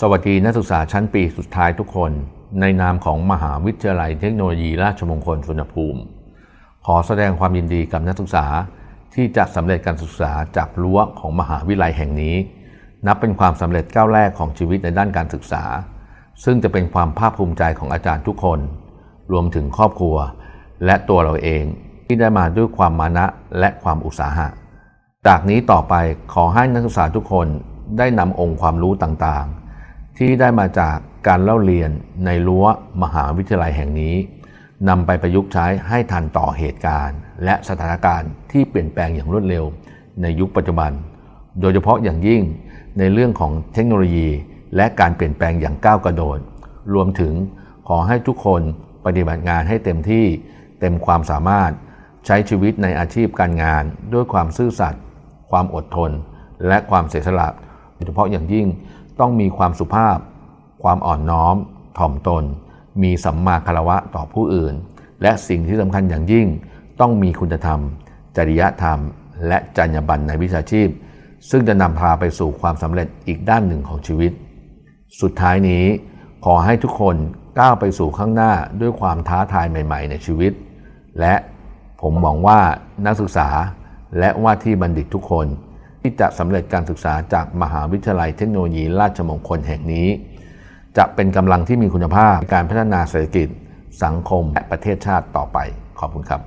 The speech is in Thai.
สวัสดีนักศึกษาชั้นปีสุดท้ายทุกคน ในนามของมหาวิทยาลัยเทคโนโลยีราชมงคลสุวรรภูมิ ขอแสดงความยินดีกับนักศึกษาที่จะสำเร็จการศึกษาจากรั้วของมหาวิทยาลัยแห่งนี้ นับเป็นความสำเร็จก้าวแรกของชีวิตในด้านการศึกษา ซึ่งจะเป็นความภาคภูมิใจของอาจารย์ทุกคน รวมถึงครอบครัว และตัวเราเองที่ได้มาด้วยความมานะและความอุตสาหะ จากนี้ต่อไปขอให้นักศึกษาทุกคนได้นำองค์ความรู้ต่างๆ ที่ได้มาจากการเล่าเรียนในรั้วมหาวิทยาลัยแห่งนี้นำไปประยุกต์ใช้ให้ทันต่อเหตุการณ์ และสถานการณ์ที่เปลี่ยนแปลงอย่างรวดเร็ว ในยุคปัจจุบัน โดยเฉพาะอย่างยิ่งในเรื่องของเทคโนโลยี และการเปลี่ยนแปลงอย่างก้าวกระโดด รวมถึงขอให้ทุกคนปฏิบัติงานให้เต็มที่เต็มความสามารถใช้ชีวิตในอาชีพการงาน ด้วยความซื่อสัตย์ความอดทน และความเสียสละโดยเฉพาะอย่างยิ่ง ต้องมีความสุภาพ ความอ่อนน้อม ถ่อมตน มีสัมมาคารวะต่อผู้อื่น และสิ่งที่สำคัญอย่างยิ่ง ต้องมีคุณธรรม จริยธรรม และจรรยาบรรณในวิชาชีพ ซึ่งจะนำพาไปสู่ความสำเร็จอีกด้านหนึ่งของชีวิต สุดท้ายนี้ ขอให้ทุกคนก้าวไปสู่ข้างหน้าด้วยความท้าทายใหม่ ๆ ในชีวิต และผมหวังว่านักศึกษาและว่าที่บัณฑิตทุกคน ที่จะสำเร็จการศึกษาจากมหาวิทยาลัยเทคโนโลยีราชมงคลแห่งนี้ จะเป็นกำลังที่มีคุณภาพในการพัฒนาเศรษฐกิจ สังคมและประเทศชาติต่อไป ขอบคุณครับ